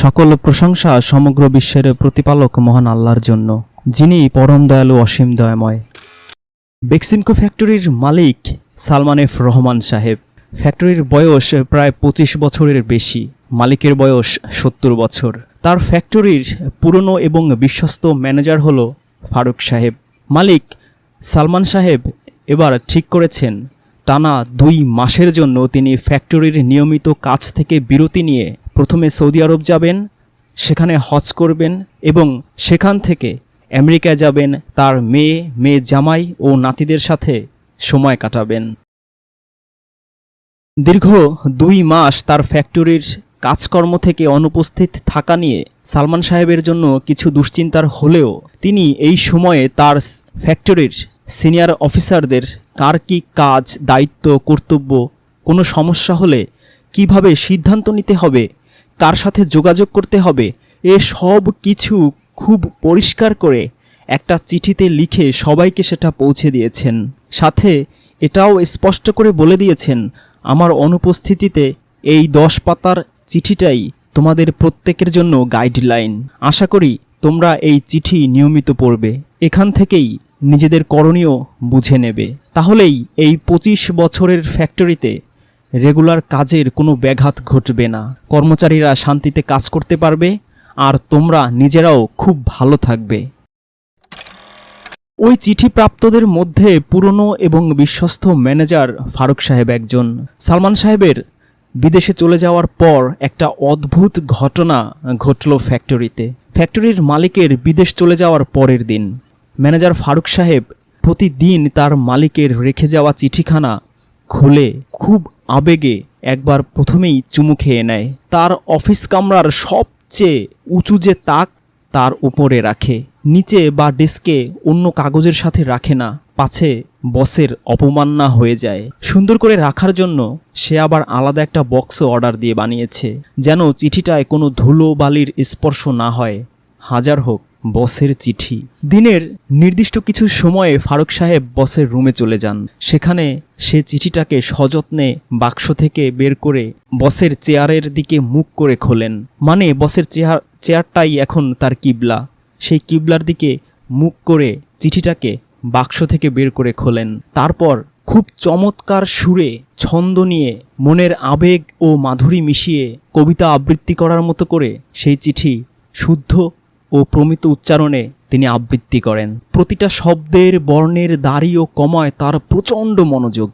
সকল প্রশংসা সমগ্র বিশ্বের প্রতিপালক মহান আল্লাহর জন্য, যিনি পরম দয়ালু, অসীম দয়াময়। বেক্সিমকো ফ্যাক্টরির মালিক সালমান এফ রহমান সাহেব, ফ্যাক্টরির বয়স প্রায় পঁচিশ বছরের বেশি, মালিকের বয়স সত্তর বছর। তার ফ্যাক্টরির পুরনো এবং বিশ্বস্ত ম্যানেজার হল ফারুক সাহেব। মালিক সালমান সাহেব এবার ঠিক করেছেন, টানা দুই মাসের জন্য তিনি ফ্যাক্টরির নিয়মিত কাজ থেকে বিরতি নিয়ে প্রথমে সৌদি আরব যাবেন, সেখানে হজ করবেন এবং সেখান থেকে আমেরিকায় যাবেন তার মেয়ে মেয়ে জামাই ও নাতিদের সাথে সময় কাটাবেন। দীর্ঘ দুই মাস তার ফ্যাক্টরির কাজকর্ম থেকে অনুপস্থিত থাকা নিয়ে সালমান সাহেবের জন্য কিছু দুশ্চিন্তার হলেও তিনি এই সময়ে তার ফ্যাক্টরির সিনিয়র অফিসারদের কার কি কাজ, দায়িত্ব, কর্তব্য, কোনো সমস্যা হলে কীভাবে সিদ্ধান্ত নিতে হবে কার সাথে যোগাযোগ করতে হবে? এ সব কিছু খুব পরিষ্কার করে একটা চিঠিতে লিখে সবাইকে সেটা পৌঁছে দিয়েছেন। সাথে এটাও স্পষ্ট করে বলে দিয়েছেন, আমার অনুপস্থিতিতে এই দশ পাতার চিঠিটাই তোমাদের প্রত্যেকের জন্য গাইডলাইন আশা করি তোমরা এই চিঠি নিয়মিত পড়বে। এখান থেকেই নিজেদের করণীয় বুঝে নেবে। তাহলেই এই পঁচিশ বছরের ফ্যাক্টরিতে রেগুলার কাজের কোনো ব্যাঘাত ঘটবে না। কর্মচারীরা শান্তিতে কাজ করতে পারবে, আর তোমরা নিজেরাও খুব ভালো থাকবে। ওই চিঠি প্রাপ্তদের মধ্যে পুরনো এবং বিশ্বস্ত ম্যানেজার ফারুক সাহেব একজন। সালমান সাহেবের বিদেশে চলে যাওয়ার পর একটা অদ্ভুত ঘটনা ঘটল ফ্যাক্টরিতে। ফ্যাক্টরির মালিকের বিদেশ চলে যাওয়ার পরের দিন। ম্যানেজার ফারুক সাহেব প্রতিদিন তার মালিকের রেখে যাওয়া চিঠিখানা খুলে, খুব আবেগে একবার প্রথমেই চুমু খেয়ে নেয়। তার অফিস কামরার সবচেয়ে উঁচু যে তাক, তার উপরে রাখে। নিচে বা ডেস্কে অন্য কাগজের সাথে রাখে না। পাছে বসের অপমান না হয়ে যায়। সুন্দর করে রাখার জন্য সে আবার আলাদা একটা বক্সও অর্ডার দিয়ে বানিয়েছে, যেন চিঠিটায় কোনো ধুলো বালির স্পর্শ না হয়। হাজার হোক। বসের চিঠি। দিনের নির্দিষ্ট কিছু সময়ে ফারুক সাহেব বসের রুমে চলে যান। সেখানে সে চিঠিটাকে সযত্নে বাক্স থেকে বের করে বসের চেয়ারের দিকে মুখ করে খোলেন। মানে বসের চেয়ার, চেয়ারটাই এখন তার কিবলা। সেই কিবলার দিকে মুখ করে চিঠিটাকে বাক্স থেকে বের করে খোলেন। তারপর খুব চমৎকার সুরে ছন্দ নিয়ে মনের আবেগ ও মাধুরী মিশিয়ে কবিতা আবৃত্তি করার মতো করে সেই চিঠি শুদ্ধ ও প্রমিত উচ্চারণে তিনি আবৃত্তি করেন। প্রতিটা শব্দের বর্ণের দাড়ি ও কমায় তার প্রচণ্ড মনোযোগ।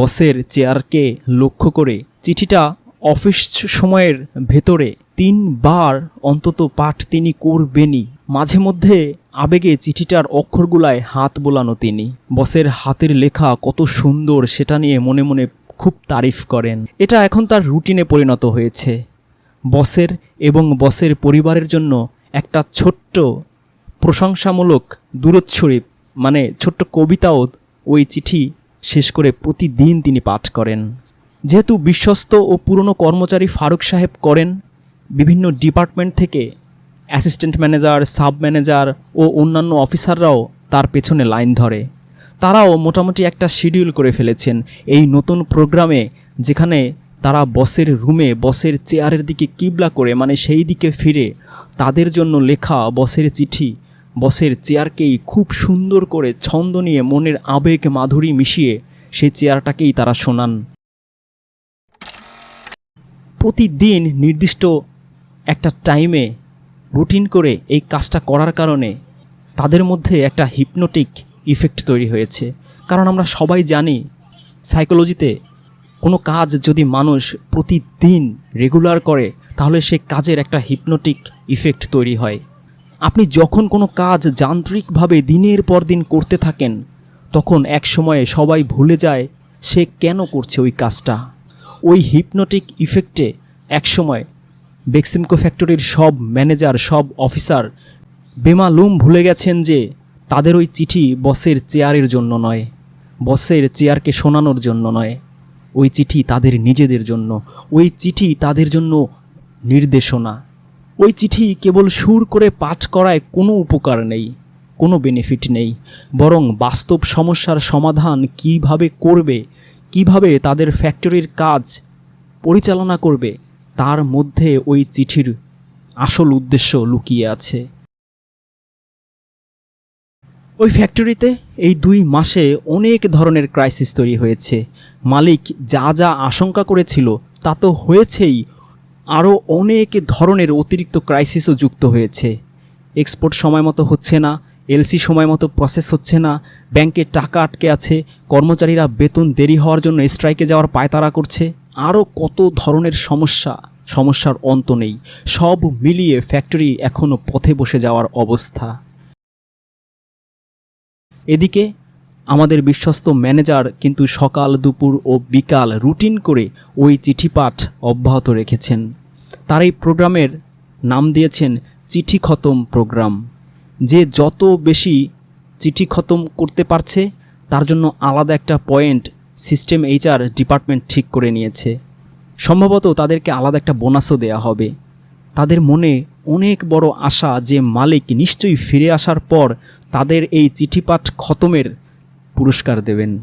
বসের চেয়ারকে লক্ষ্য করে চিঠিটা অফিস সময়ের ভেতরে তিনবার অন্তত পাঠ তিনি করবেনই। মাঝে মধ্যে আবেগে চিঠিটার অক্ষরগুলায় হাত বোলানো তিনি। বসের হাতের লেখা কত সুন্দর সেটা নিয়ে মনে মনে খুব তারিফ করেন। এটা এখন তার রুটিনে পরিণত হয়েছে। বসের এবং বসের পরিবারের জন্য একটা ছোট্ট প্রশংসামূলক দূরচ্ছরি মানে ছোট্ট কবিতাও ওই চিঠি শেষ করে প্রতিদিন তিনি পাঠ করেন। যেহেতু বিশ্বস্ত ও পুরনো কর্মচারী ফারুক সাহেব করেন, বিভিন্ন ডিপার্টমেন্ট থেকে অ্যাসিস্ট্যান্ট ম্যানেজার, সাব ম্যানেজার ও অন্যান্য অফিসাররাও তার পেছনে লাইন ধরে। তারাও মোটামুটি একটা শিডিউল করে ফেলেছেন এই নতুন প্রোগ্রামে, যেখানে তারা বসের রুমে বসের চেয়ারের দিকে কিবলা করে মানে সেই দিকে ফিরে। তাদের জন্য লেখা বসের চিঠি। বসের চেয়ারকেই খুব সুন্দর করে ছন্দ নিয়ে মনের আবেগ মাধুরী মিশিয়ে সেই চেয়ারটাকেই তারা শোনান। প্রতিদিন নির্দিষ্ট একটা টাইমে রুটিন করে এই কাজটা করার কারণে তাদের মধ্যে একটা হিপনোটিক ইফেক্ট তৈরি হয়েছে। কারণ আমরা সবাই জানি, সাইকোলজিতে কোনো কাজ যদি মানুষ প্রতিদিন রেগুলার করে, তাহলে সে কাজের একটা হিপনোটিক ইফেক্ট তৈরি হয়। আপনি যখন কোনো কাজ যান্ত্রিকভাবে দিনের পর দিন করতে থাকেন, তখন এক সময়ে সবাই ভুলে যায় সে কেন করছে ওই কাজটা। ওই হিপনোটিক ইফেক্টে একসময় বেক্সিমকো ফ্যাক্টরির সব ম্যানেজার সব অফিসার বেমালুম ভুলে গেছেন যে তাদের ওই চিঠি বসের চেয়ারের জন্য নয়। বসের চেয়ারকে শোনানোর জন্য নয়। ওই চিঠি তাদের নিজেদের জন্য, ওই চিঠি তাদের জন্য নির্দেশনা। ওই চিঠি কেবল সুর করে পাঠ করায় কোনো উপকার নেই, কোনো বেনিফিট নেই। বরং বাস্তব সমস্যার সমাধান কীভাবে করবে, কীভাবে তাদের ফ্যাক্টরির কাজ পরিচালনা করবে, তার মধ্যে ওই চিঠির আসল উদ্দেশ্য লুকিয়ে আছে। ওই ফ্যাক্টরিতে এই দুই মাসে অনেক ধরনের ক্রাইসিস তৈরি হয়েছে। মালিক যা যা আশঙ্কা করেছিল তা তো হয়েছেই। আরও অনেক ধরনের অতিরিক্ত ক্রাইসিসও যুক্ত হয়েছে। এক্সপোর্ট সময় মতো হচ্ছে না এলসি সময় মতো প্রসেস হচ্ছে না ব্যাংকে টাকা আটকে আছে, কর্মচারীরা বেতন দেরি হওয়ার জন্য স্ট্রাইকে যাওয়ার পায়তারা করছে। আরও কত ধরনের সমস্যা, সমস্যার অন্ত নেই। সব মিলিয়ে ফ্যাক্টরি এখনও পথে বসে যাওয়ার অবস্থা। এদিকে আমাদের বিশ্বস্ত ম্যানেজার কিন্তু সকাল, দুপুর ও বিকাল রুটিন করে ওই চিঠি পাঠ অব্যাহত রেখেছেন। তার এই প্রোগ্রামের নাম দিয়েছেন চিঠি খতম প্রোগ্রাম। যে যত বেশি চিঠি খতম করতে পারছে, তার জন্য আলাদা একটা পয়েন্ট সিস্টেম এইচআর ডিপার্টমেন্ট ঠিক করে নিয়েছে। সম্ভবত তাদেরকে আলাদা একটা বোনাসও দেয়া হবে। তাদের মনে অনেক বড় আশা যে মালিক নিশ্চয়ই ফিরে আসার পর তাদের এই চিঠিপাঠ খতমের পুরস্কার দেবেন।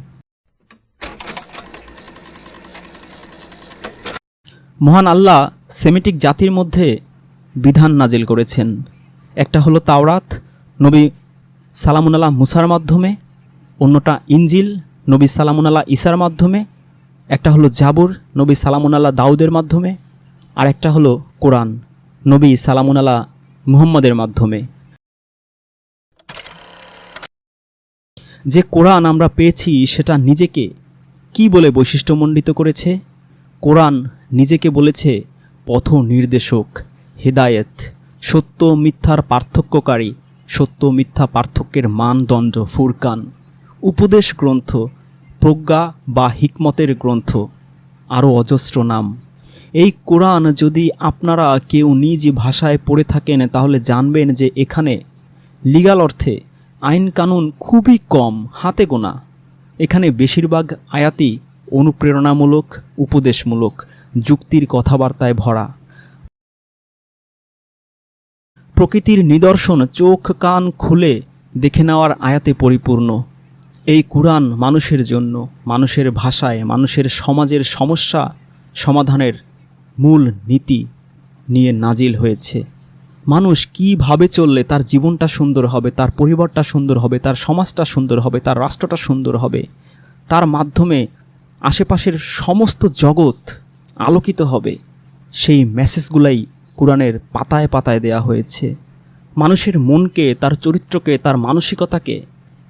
মহান আল্লাহ সেমিটিক জাতির মধ্যে বিধান নাজিল করেছেন। একটা হলো তাওরাত, নবী সালামুন আল্লাহ মুসার মাধ্যমে, অন্যটা ইঞ্জিল নবী সালামুন আল্লাহ ইসার মাধ্যমে, একটা হলো জাবুর, নবী সালামুন আল্লাহ দাউদের মাধ্যমে আর একটা হলো কোরআন। নবী সালামুন আল্লাহ মুহাম্মদের মাধ্যমে। যে কোরআন আমরা পেয়েছি সেটা নিজেকে কি বলে বৈশিষ্ট্যমণ্ডিত করেছে? কোরআন নিজেকে বলেছে পথ নির্দেশক হেদায়েত, সত্য মিথ্যার পার্থক্যকারী, সত্য মিথ্যা পার্থক্যের মানদণ্ড, ফুরকান, উপদেশ গ্রন্থ, প্রজ্ঞা বা হিকমতের গ্রন্থ, আরও অজস্র নাম। এই কোরআন যদি আপনারা কেউ নিজ ভাষায় পড়ে থাকেন, তাহলে জানবেন যে এখানে লিগাল অর্থে আইন কানুন খুবই কম, হাতে গোনা। এখানে বেশিরভাগ আয়াতি অনুপ্রেরণামূলক, উপদেশমূলক, যুক্তির কথাবার্তায় ভরা। প্রকৃতির নিদর্শন চোখ কান খুলে দেখে নেওয়ার আয়াতে পরিপূর্ণ। এই কোরআন মানুষের জন্য, মানুষের ভাষায়, মানুষের সমাজের সমস্যা সমাধানের মূল নীতি নিয়ে নাজিল হয়েছে। মানুষ কীভাবে চললে তার জীবনটা সুন্দর হবে, তার পরিবারটা সুন্দর হবে, তার সমাজটা সুন্দর হবে, তার রাষ্ট্রটা সুন্দর হবে, তার মাধ্যমে আশেপাশের সমস্ত জগৎ আলোকিত হবে, সেই মেসেজগুলাই কোরআনের পাতায় পাতায় দেয়া হয়েছে। মানুষের মনকে, তার চরিত্রকে, তার মানসিকতাকে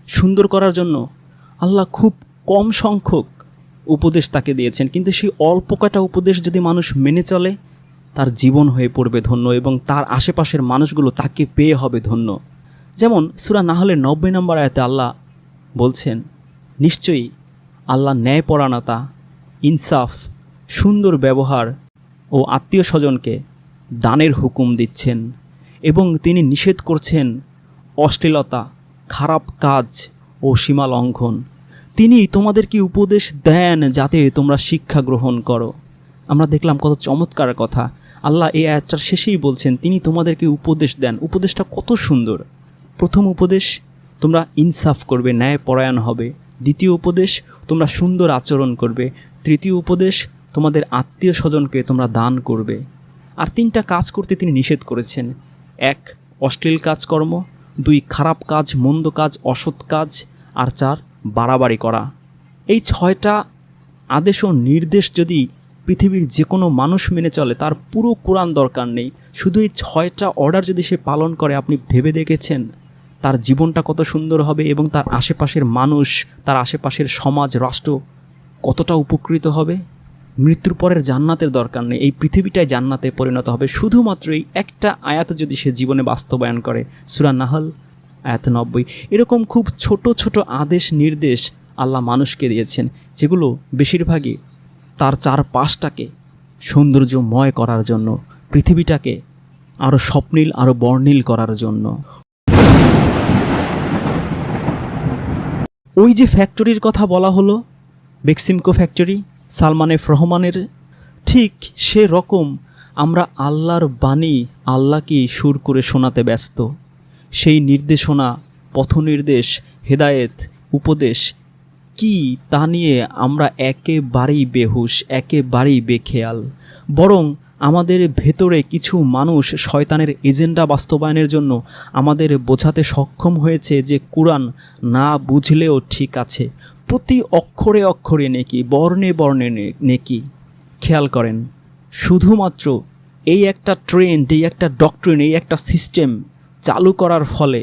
সুন্দর করার জন্য আল্লাহ খুব কম সংখ্যক উপদেশ তাকে দিয়েছেন, কিন্তু সেই অল্প কটা উপদেশ যদি মানুষ মেনে চলে, তার জীবন হয়ে পড়বে ধন্য এবং তার আশেপাশের মানুষগুলো তাকে পেয়ে হবে ধন্য। যেমন সুরা না হলে নব্বই নম্বর আয়াতে আল্লাহ বলছেন, নিশ্চয়ই আল্লাহ ন্যায়পরায়ণতা, ইনসাফ, সুন্দর ব্যবহার ও আত্মীয় স্বজনকে দানের হুকুম দিচ্ছেন এবং তিনি নিষেধ করছেন অশ্লীলতা, খারাপ কাজ ও সীমা লঙ্ঘন। তিনি তোমাদেরকে উপদেশ দেন যাতে তোমরা শিক্ষা গ্রহণ করো? আমরা দেখলাম কত চমৎকার কথা। আল্লাহ এই আয়াতটার শেষেই বলছেন, তিনি তোমাদেরকে উপদেশ দেন? উপদেশটা কত সুন্দর। প্রথম উপদেশ, তোমরা ইনসাফ করবে ন্যায় পরায়ণ হবে। দ্বিতীয় উপদেশ, তোমরা সুন্দর আচরণ করবে। তৃতীয় উপদেশ, তোমাদের আত্মীয় স্বজনকে তোমরা দান করবে। আর তিনটা কাজ করতে তিনি নিষেধ করেছেন। এক, অশ্লীল কাজকর্ম। দুই, খারাপ কাজ, মন্দ কাজ, অসৎ কাজ। আর চার বাড়াবাড়ি করা। এই ছয়টা আদেশ ও নির্দেশ যদি পৃথিবীর যে কোনো মানুষ মেনে চলে, তার পুরো কোরআন দরকার নেই। শুধু এই ছয়টা অর্ডার যদি সে পালন করে, আপনি ভেবে দেখেছেন? তার জীবনটা কত সুন্দর হবে এবং তার আশেপাশের মানুষ, তার আশেপাশের সমাজ, রাষ্ট্র কতটা উপকৃত হবে? মৃত্যুর পরের জান্নাতের দরকার নেই। এই পৃথিবীটাই জান্নাতে পরিণত হবে। শুধুমাত্র এই একটা আয়াত যদি সে জীবনে বাস্তবায়ন করে, সুরা নাহল। আয়াত নব্বই এরকম খুব ছোট ছোট আদেশ, নির্দেশ আল্লাহ মানুষকে দিয়েছেন, যেগুলো বেশিরভাগই তার চারপাশটাকে সৌন্দর্যময় করার জন্য, পৃথিবীটাকে আরও স্বপ্নীল আরও বর্ণিল করার জন্য। ওই যে ফ্যাক্টরির কথা বলা হলো বেক্সিমকো ফ্যাক্টরি সালমান এফ রহমানের, ঠিক সে রকম আমরা আল্লাহর বাণী আল্লাহকেই সুর করে শোনাতে ব্যস্ত। সেই নির্দেশনা, পথনির্দেশ, হেদায়েত, উপদেশ, কি তা নিয়ে আমরা একেবারেই বেহুশ, একেবারেই বেখেয়াল। বরং আমাদের ভেতরে কিছু মানুষ শয়তানের এজেন্ডা বাস্তবায়নের জন্য আমাদের বোঝাতে সক্ষম হয়েছে যে কোরআন না বুঝলেও ঠিক আছে। প্রতি অক্ষরে অক্ষরে নেকি, বর্ণে বর্ণে নেকি। খেয়াল করেন, শুধুমাত্র এই একটা ট্রেন্ড, এই একটা ডক্ট্রিন, এই একটা সিস্টেম চালু করার ফলে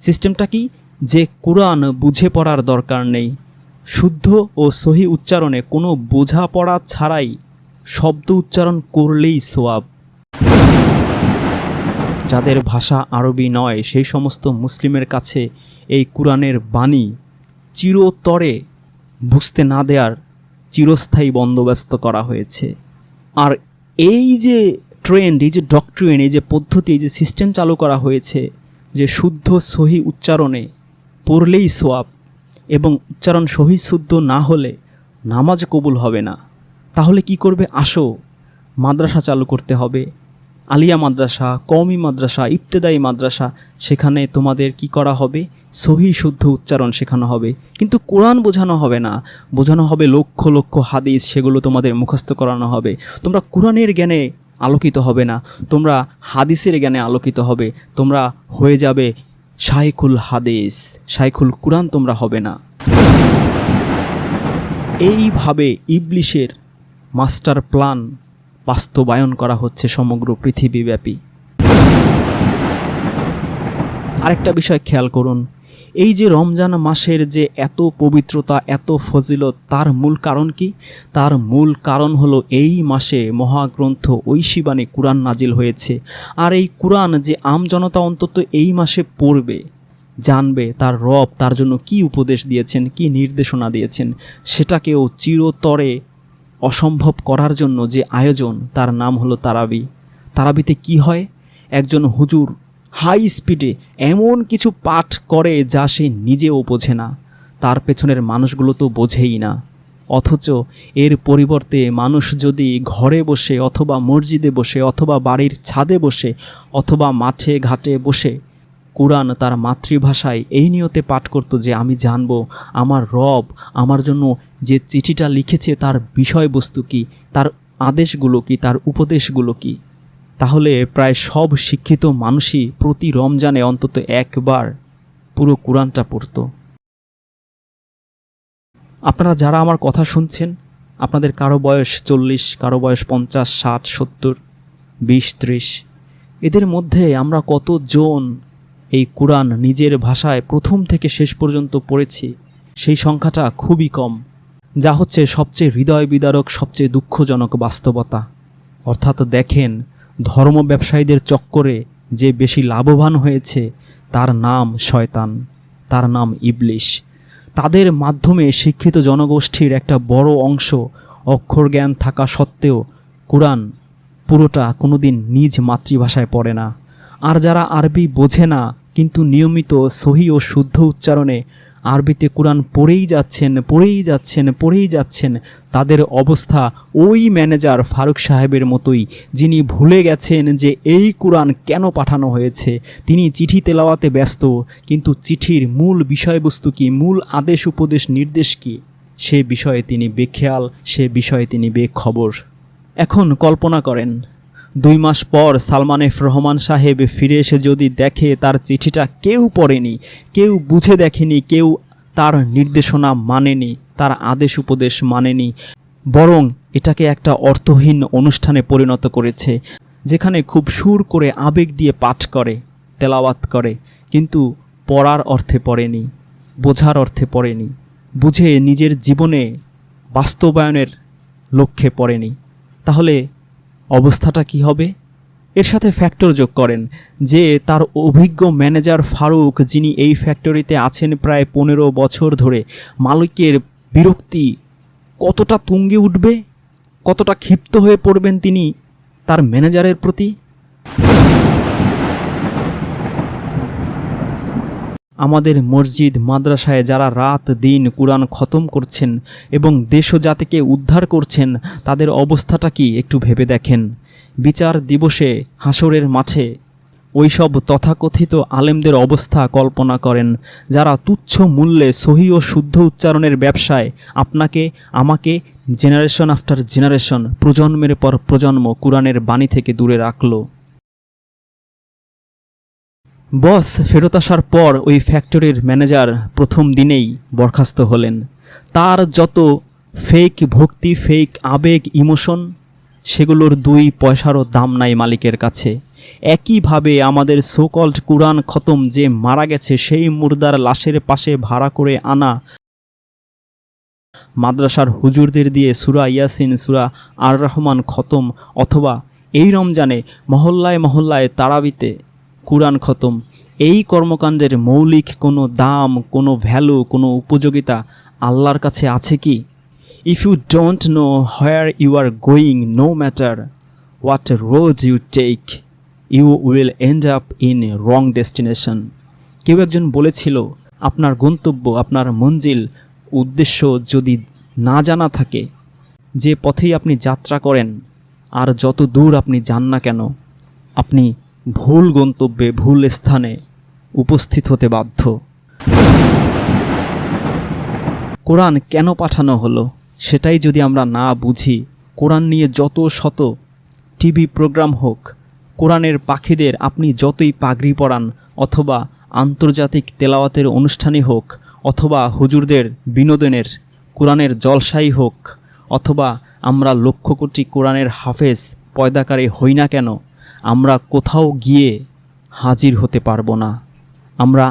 সিস্টেমটা কি? যে কোরআন বুঝে পড়ার দরকার নেই। শুদ্ধ ও সহি উচ্চারণে কোনো বোঝাপড়া ছাড়াই শব্দ উচ্চারণ করলেই সোয়াব যাদের ভাষা আরবি নয়, সেই সমস্ত মুসলিমের কাছে এই কোরআনের বাণী চিরতরে বুঝতে না দেওয়ার চিরস্থায়ী বন্দোবস্ত করা হয়েছে। আর এই যে ট্রেন্ড এই যে ডক্ট্রিন এই যে পদ্ধতি, এই যে সিস্টেম চালু করা হয়েছে যে শুদ্ধ, সহি উচ্চারণে পড়লেই সোয়াব এবং উচ্চারণ সহি, শুদ্ধ না হলে নামাজ কবুল হবে না। তাহলে কি করবে? আসো, মাদ্রাসা চালু করতে হবে। আলিয়া মাদ্রাসা, কওমি মাদ্রাসা, ইবতেদায়ী মাদ্রাসা, সেখানে তোমাদের কি করা হবে? সহি, শুদ্ধ উচ্চারণ শেখানো হবে। কিন্তু কোরআন বোঝানো হবে না। বোঝানো হবে লক্ষ লক্ষ হাদিস, সেগুলো তোমাদের মুখস্থ করানো হবে। তোমরা কোরআনের জ্ঞানে আলোকিত হবে না। তোমরা হাদিসের জ্ঞানে আলোকিত হবে। তোমরা হয়ে যাবে শাইখুল হাদিস। শাইখুল কুরআন তোমরা হবে না। এইভাবে ইবলিশের মাস্টার প্ল্যান বাস্তবায়ন করা হচ্ছে সমগ্র পৃথিবীব্যাপী। আরেকটা বিষয় খেয়াল করুন এই যে রমজান মাসের যে এত পবিত্রতা, এত ফজিলত, তার মূল কারণ কি? তার মূল কারণ হলো এই মাসে মহাগ্রন্থ ঐশীবাণী কোরআন নাজিল হয়েছে। আর এই কোরআন যে আমজনতা অন্তত এই মাসে পড়বে, জানবে তার রব তার জন্য কি উপদেশ দিয়েছেন, কি নির্দেশনা দিয়েছেন, সেটাকেও চিরতরে অসম্ভব করার জন্য যে আয়োজন, তার নাম হলো তারাবি। তারাবিতে কি হয়? একজন হুজুর হাই স্পিডে এমন কিছু পাঠ করে যা সে নিজেও বোঝে না। তার পেছনের মানুষগুলো তো বোঝেই না। অথচ এর পরিবর্তে মানুষ যদি ঘরে বসে অথবা মসজিদে বসে অথবা বাড়ির ছাদে বসে অথবা মাঠে ঘাটে বসে কোরআন তার মাতৃভাষায় এই নিয়তে পাঠ করত যে আমি জানব আমার রব আমার জন্য যে চিঠিটা লিখেছে তার বিষয়বস্তু কি, তার আদেশগুলো কি, তার উপদেশগুলো কি। তাহলে প্রায় সব শিক্ষিত মানুষই প্রতি রমজানে অন্তত একবার পুরো কোরআনটা পড়তো। আপনারা যারা আমার কথা শুনছেন, আপনাদের কারও বয়স চল্লিশ, কারও বয়স পঞ্চাশ, ষাট, সত্তর, বিশ, ত্রিশ, এদের মধ্যে আমরা কতজন এই কোরআন নিজের ভাষায় প্রথম থেকে শেষ পর্যন্ত পড়েছি, সেই সংখ্যাটা খুবই কম, যা হচ্ছে সবচেয়ে হৃদয় বিদারক, সবচেয়ে দুঃখজনক বাস্তবতা। অর্থাৎ দেখেন ধর্ম ব্যবসায়ীদের চক্করে যে বেশি লাভবান হয়েছে, তার নাম শয়তান, তার নাম ইবলিশ। তাদের মাধ্যমে শিক্ষিত জনগোষ্ঠীর একটা বড় অংশ অক্ষর জ্ঞান থাকা সত্ত্বেও কোরআন পুরোটা কোনোদিন নিজ মাতৃভাষায় পড়ে না। আর যারা আরবি বোঝে না, কিন্তু নিয়মিত সহি ও শুদ্ধ উচ্চারণে আরবিতে কোরআন পড়েই যাচ্ছেন পড়েই যাচ্ছেন পড়েই যাচ্ছেন। তাদের অবস্থা ওই ম্যানেজার ফারুক সাহেবের মতোই, যিনি ভুলে গেছেন যে এই কোরআন কেন পাঠানো হয়েছে। তিনি চিঠি তেলাওয়াতে ব্যস্ত, কিন্তু চিঠির মূল বিষয়বস্তু কি, মূল আদেশ, উপদেশ, নির্দেশ কি? সে বিষয়ে তিনি বেখেয়াল, সে বিষয়ে তিনি বেখবর। এখন কল্পনা করেন দুই মাস পর সালমান এফ রহমান সাহেব ফিরে এসে যদি দেখে তার চিঠিটা কেউ পড়েনি, কেউ বুঝে দেখেনি, কেউ তার নির্দেশনা মানেনি, তার আদেশ উপদেশ মানেনি, বরং এটাকে একটা অর্থহীন অনুষ্ঠানে পরিণত করেছে, যেখানে খুব সুর করে আবেগ দিয়ে পাঠ করে, তেলাওয়াত করে, কিন্তু পড়ার অর্থে পড়েনি, বোঝার অর্থে পড়েনি, বুঝে নিজের জীবনে বাস্তবায়নের লক্ষ্যে পড়েনি। তাহলে অবস্থাটা কি হবে? এর সাথে ফ্যাক্টর যোগ করেন যে তার অভিজ্ঞ ম্যানেজার ফারুক, যিনি এই ফ্যাক্টরিতে আছেন প্রায় পনেরো বছর ধরে, মালিকের বিরক্তি কতটা তুঙ্গে উঠবে? কতটা ক্ষিপ্ত হয়ে পড়বেন তিনি তার ম্যানেজারের প্রতি? আমাদের মসজিদ, মাদ্রাসায় যারা রাত দিন কোরআন খতম করছেন এবং দেশ জাতিকে উদ্ধার করছেন, তাদের অবস্থাটা কি একটু ভেবে দেখেন। বিচার দিবসে হাসরের মাঠে ওইসব তথাকথিত আলেমদের অবস্থা কল্পনা করেন, যারা তুচ্ছ মূল্যে সহি ও শুদ্ধ উচ্চারণের ব্যবসায় আপনাকে, আমাকে জেনারেশন আফটার জেনারেশন প্রজন্মের পর প্রজন্ম কোরআনের বাণী থেকে দূরে রাখল। বস ফেরত আসার পর ওই ফ্যাক্টরির ম্যানেজার প্রথম দিনেই বরখাস্ত হলেন। তার যত ফেক ভক্তি ফেক আবেগ ইমোশন সেগুলোর দুই পয়সারও দাম নাই মালিকের কাছে। একইভাবে আমাদের সোকল্ড কুরআন খতম যে মারা গেছে, সেই মুর্দার লাশের পাশে ভাড়া করে আনা মাদ্রাসার হুজুরদের দিয়ে সুরা ইয়াসিন, সুরা আর রহমান খতম, অথবা এই রমজানে মহল্লায় মহল্লায় তারাবিতে কুরআন খতম। এই কর্মকাণ্ডের মৌলিক কোনো দাম, কোনো ভ্যালু কোনো উপযোগিতা আল্লাহর কাছে আছে কি? If you don't know where you are going no matter what road you take you will end up in wrong destination কেউ একজন বলেছিল, আপনার গন্তব্য, আপনার মঞ্জিল, উদ্দেশ্য যদি না জানা থাকে, যে পথেই আপনি যাত্রা করেন, আর যত দূর আপনি যান না কেন, আপনি ভুল গন্তব্যে, ভুল স্থানে উপস্থিত হতে বাধ্য। কোরআন কেন পাঠানো হলো, সেটাই যদি আমরা না বুঝি, কোরআন নিয়ে যত শত টিভি প্রোগ্রাম হোক, কোরআনের পাখিদের আপনি যতই পাগড়ি পরান, অথবা আন্তর্জাতিক তেলাওয়াতের অনুষ্ঠানই হোক, অথবা হুজুরদের বিনোদনের কোরআনের জলসাই হোক, অথবা আমরা লক্ষ কোটি কোরআনের হাফেজ, পয়দাকারী হই না কেন আমরা কোথাও গিয়ে হাজির হতে পারব না। আমরা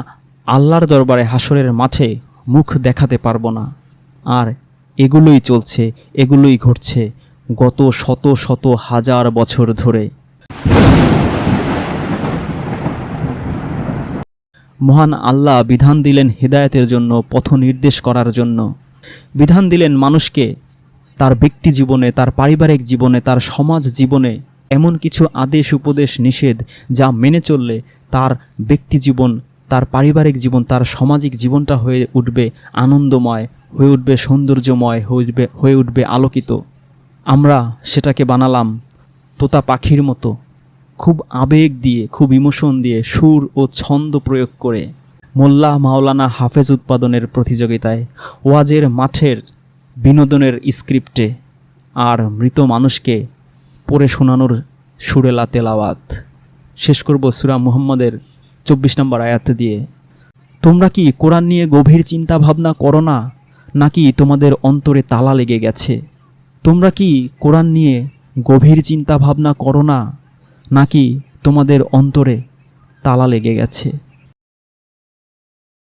আল্লাহর দরবারে হাসরের মাঠে মুখ দেখাতে পারব না। আর এগুলোই চলছে, এগুলোই ঘটছে গত শত শত হাজার বছর ধরে। মহান আল্লাহ বিধান দিলেন হেদায়েতের জন্য, পথ নির্দেশ করার জন্য। বিধান দিলেন মানুষকে তার ব্যক্তি জীবনে, তার পারিবারিক জীবনে, তার সমাজ জীবনে এমন কিছু আদেশ, উপদেশ, নিষেধ যা মেনে চললে তার ব্যক্তি জীবন, তার পারিবারিক জীবন, তার সামাজিক জীবনটা হয়ে উঠবে আনন্দময়, হয়ে উঠবে সৌন্দর্যময়, হয়ে উঠবে হয়ে উঠবে আলোকিত। আমরা সেটাকে বানালাম তোতা পাখির মতো, খুব আবেগ দিয়ে, খুব ইমোশন দিয়ে, সুর ও ছন্দ প্রয়োগ করে। মোল্লা মাওলানা হাফেজ উৎপাদনের প্রতিযোগিতায়, ওয়াজের মাঠের বিনোদনের স্ক্রিপ্টে আর মৃত মানুষকে পড়ে শোনানোর সুরেলা তেলাওয়াত। শেষ করব সুরা মুহাম্মদের চব্বিশ নম্বর আয়াত দিয়ে। তোমরা কি কোরআন নিয়ে গভীর চিন্তা ভাবনা করো না, নাকি তোমাদের অন্তরে তালা লেগে গেছে? তোমরা কি কোরআন নিয়ে গভীর চিন্তা ভাবনা করো না, নাকি তোমাদের অন্তরে তালা লেগে গেছে?